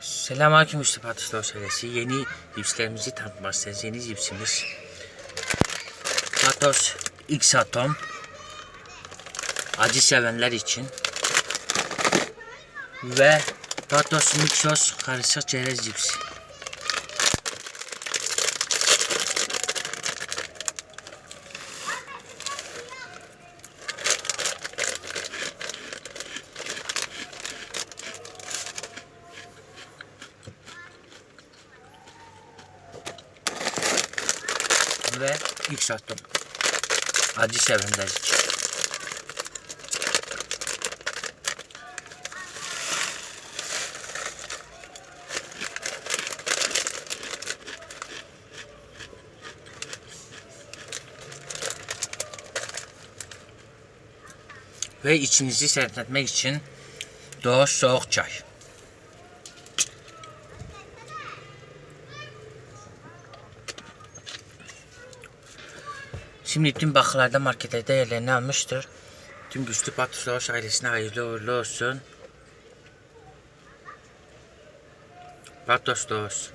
Selamünaleyküm Üstü Patışlar Ailesi. Yeni cipslerimizi tanıtmak isteriz. Yeni cipsimiz Patos X Atom. Acı sevenler için. Ve Patos Mixos karışık çerez cipsi. Ve Atom. Acı için. Ve içinizi serinletmek için Doğuş soğuk çay. Şimdi tüm bakılarda marketlerde yerlerini almıştır. Tüm güçlü Patuşlar ailesine hayırlı uğurlu olsun. Patos.